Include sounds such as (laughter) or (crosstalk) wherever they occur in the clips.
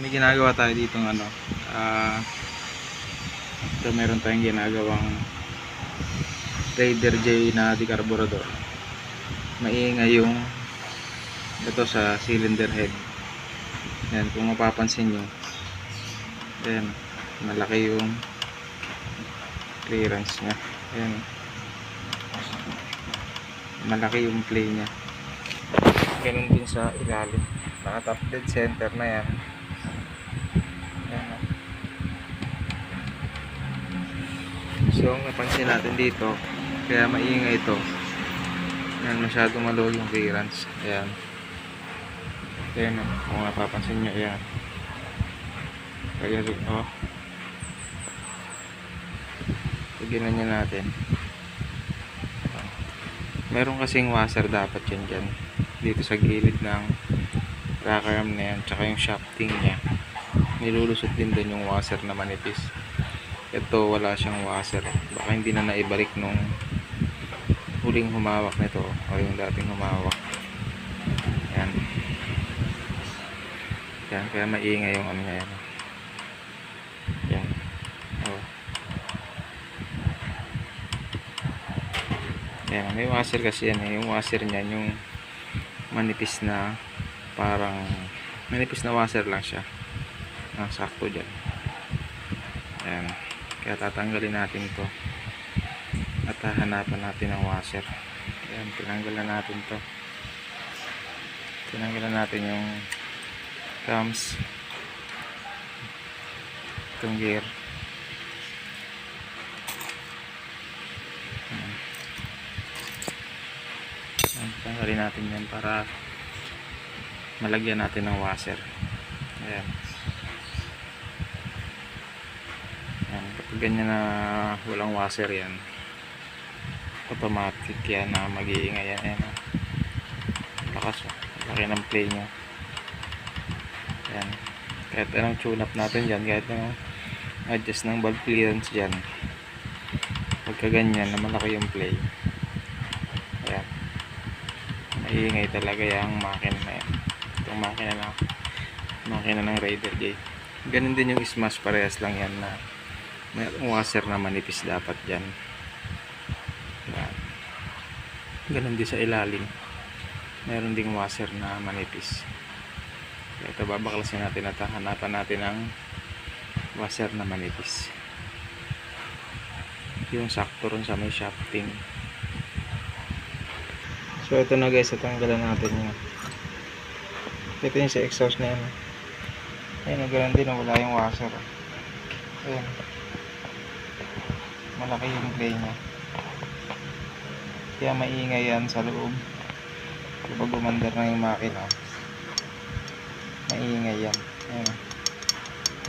May ginagawa tayo dito ng ano. Ah, ito meron tayong ginagawang Raider J na decarburador. Maingay yung ito sa cylinder head. Yan, kung mapapansin nyo. Yan, malaki yung clearance niya. Yan. Malaki yung play niya. Ganun din sa ilalim. Naka top dead center na. Yan. So, ang napansin natin dito, kaya maingay ito. Yan, masyado maluwag yung clearance. Ayan. Ayan, kung napapansin nyo, ayan. Kaya, oh. Tignan nyo natin. Meron kasing washer dapat yan dyan. Dito sa gilid ng rocker arm na yan. Tsaka yung shafting niya. Nilulusot din doon yung washer na manipis. Ito wala siyang washer. Baka hindi na naibalik nung huling humawak nito. O yung dating humawak. Yan. Yan. Kaya maingay yung ano yan. Yan. Oh. Yan, may washer kasi yan eh. Yung washer niyan, yung manipis na parang manipis na washer lang siya. Ang sakto dyan. Ayan. Kaya tatanggalin natin to. At hahanapan natin ang washer. Ayan, tinanggalan natin to. Tinanggalan natin yung cams. Itong gear. Tanggalin natin yan para malagyan natin ng washer. Ayan. Kapag ganyan na walang washer yan, automatic yan na mag-iingay yan. Ayan. oh. Lakas oh. Laki ng play nyo. Ayan. Kahit anong tune up natin dyan, kahit anong adjust ng valve clearance dyan. Pagka ganyan na malaki yung play. Ayan maingay talaga yung makina na yan itong makina na makina ng Raider Gate ganun din yung smash parehas lang yan na may washer na manipis dapat dyan yan. ganun din sa ilalim meron ding washer na manipis ito babaklasin natin at hanapan natin ang washer na manipis yung sakto ron sa may shafting So ito na guys, tatanggalan natin yun. Ito yung sa exhaust na yan. Ayun, ganun din, wala yung washer. Ayun. Malaki yung play niya. Kaya maingay yan sa loob. Kapag gumandar na yung makina. Maingay yan. Ayun.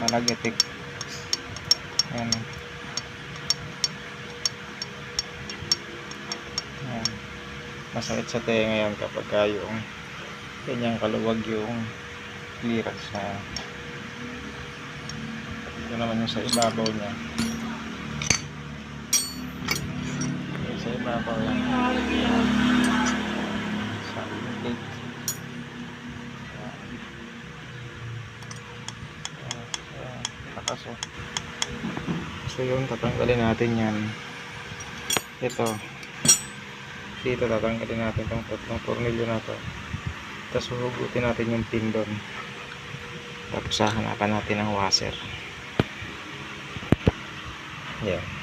Malagatik. Ayun. Ayun masakit sa tenga yan kapag ka yung ganyang kaluwag yung clearance na ito naman yung sa ibabaw niya ibabaw yan sa lakas oh so yun tatanggalin natin yan. Ito. Dito tatanggalin natin itong tatlong tornilyo na to. Tapos huhugutin natin yung pin doon. Tapos hahanapan natin ang washer. Yan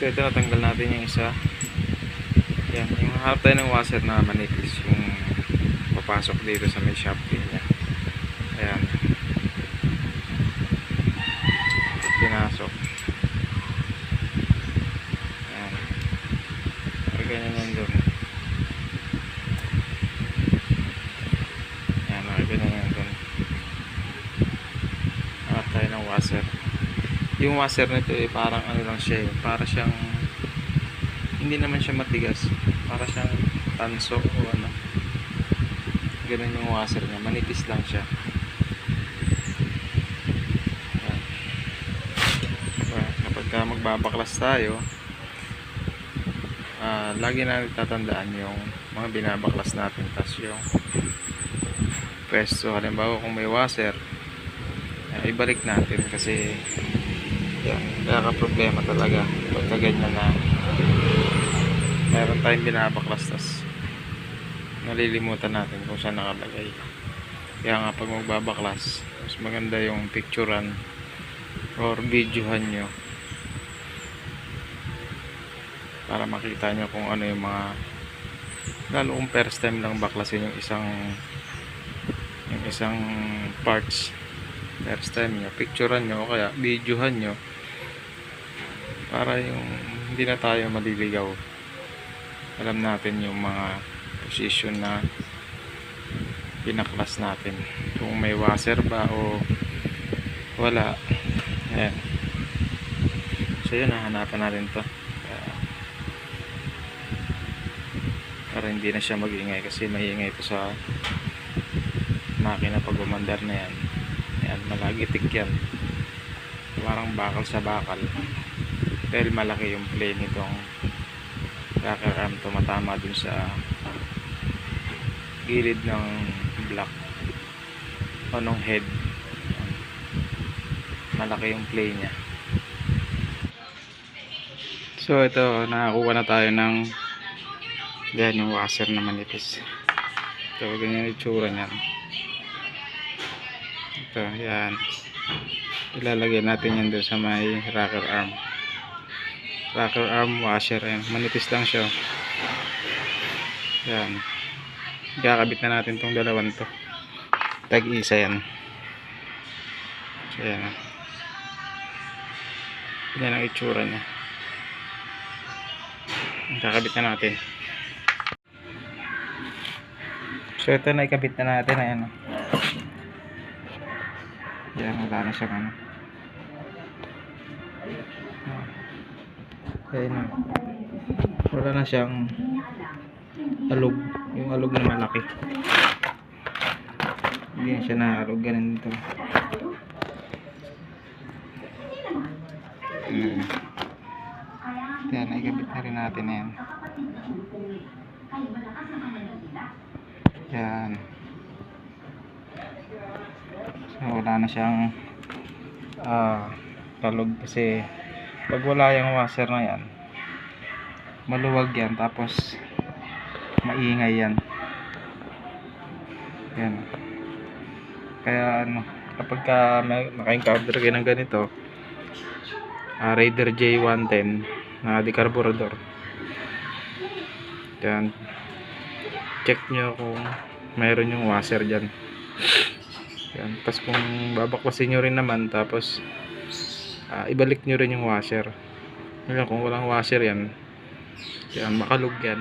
so ito natanggal natin yung isa. Yan yung harap tayo ng washer na manipis yung papasok dito sa may shafting niya. Ayan. Pinasok Ayan. Ay, ganyan yan doon. Ayan, ay, ganyan yan doon. Hanap tayo ng washer. Yung washer nito eh, parang ano lang siya eh. Para siyang, hindi naman siya matigas. Para siyang tanso o ano. Ganun yung washer niya. Manipis lang siya. Kapag- ka magbabaklas tayo, ah lagi na tatandaan yung mga binabaklas natin tas yung pwesto halimbawa kung may washer eh, ibalik natin kasi yan, kaya problema talaga pagka ganyan na meron tayong binabaklas tas nalilimutan natin kung saan nakalagay. Kaya nga pag magbabaklas mas maganda yung picturean or videohan nyo para makita nyo kung ano yung mga lalo kung first time lang baklasin yung isang yung isang parts. First time nyo picturean nyo kaya videohan nyo para yung hindi na tayo maliligaw. Alam natin yung mga position na pinaklas natin. Kung may washer ba o wala. Ayan. So yun hahanapan natin to. Kaya, para hindi na siya magingay kasi maingay ito sa makina pag umandar na yan. Yan malagitik yan. Parang bakal sa bakal dahil malaki yung plane nitong arm tumatama dun sa gilid ng block. O nung head. Malaki yung play niya. So ito nakakuha na tayo ng yan yung washer na manipis. Ito ganyan yung itsura niyan ito yan. Ilalagay natin yan doon sa may rocker arm rocker arm washer yan manipis lang siya yan kakabit na natin tong dalawan to. Tag isa yan. So yan yan ang itsura niya. Kakabit na natin. So ito na ikabit na natin. Ayan o yan wala na siyang ano ayan o wala na siyang alog. Yung alog na malaki. Hindi na siya naalog. Ganun ito Hmm. yan naikabit na rin natin yan. Yan. So wala na siyang ah alog kasi pag wala yung washer na yan maluwag yan tapos maingay yan. Yan. Kaya ano kapag ka naka-encounter kayo ng ganito ah, Raider J110 na decarburador. Yan. Check nyo kung mayroon yung washer dyan. Yan. Tapos kung babaklasin nyo rin naman tapos ah, ibalik nyo rin yung washer. Ngayon, kung walang washer yan yan makalug yan.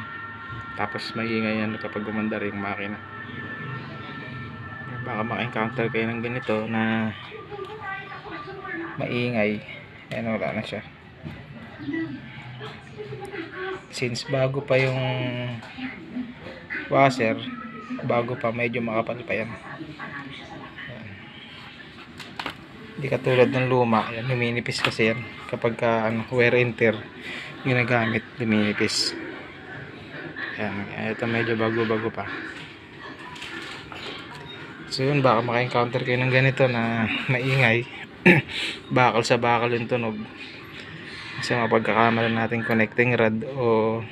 Tapos maingay yan kapag gumandar yung makina. Baka maka-encounter kayo ng ganito na maingay. Yan wala na siya. Since bago pa yung washer bago pa medyo makapal pa Yan. Hindi katulad ng luma. Yan luminipis kasi yan. Kapag ka ano, wear and tear ginagamit luminipis. Yan ito medyo bago bago pa. So yun baka maka-encounter kayo ng ganito na maingay. (clears throat) Bakal sa bakal yung tunog. Kasi mapagkakamalan natin connecting rod o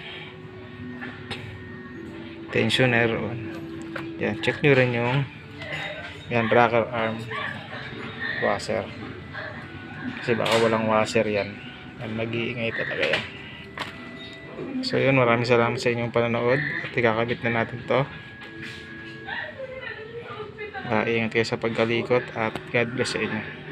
tensioner. Yan check nyo rin yung yan rocker arm washer. Kasi baka walang washer yan. Yan mag-iingay talaga yan. So yun maraming salamat sa inyong panonood. At ikakabit na natin to. Ah, ingat kayo sa pagkalikot at God bless sa inyo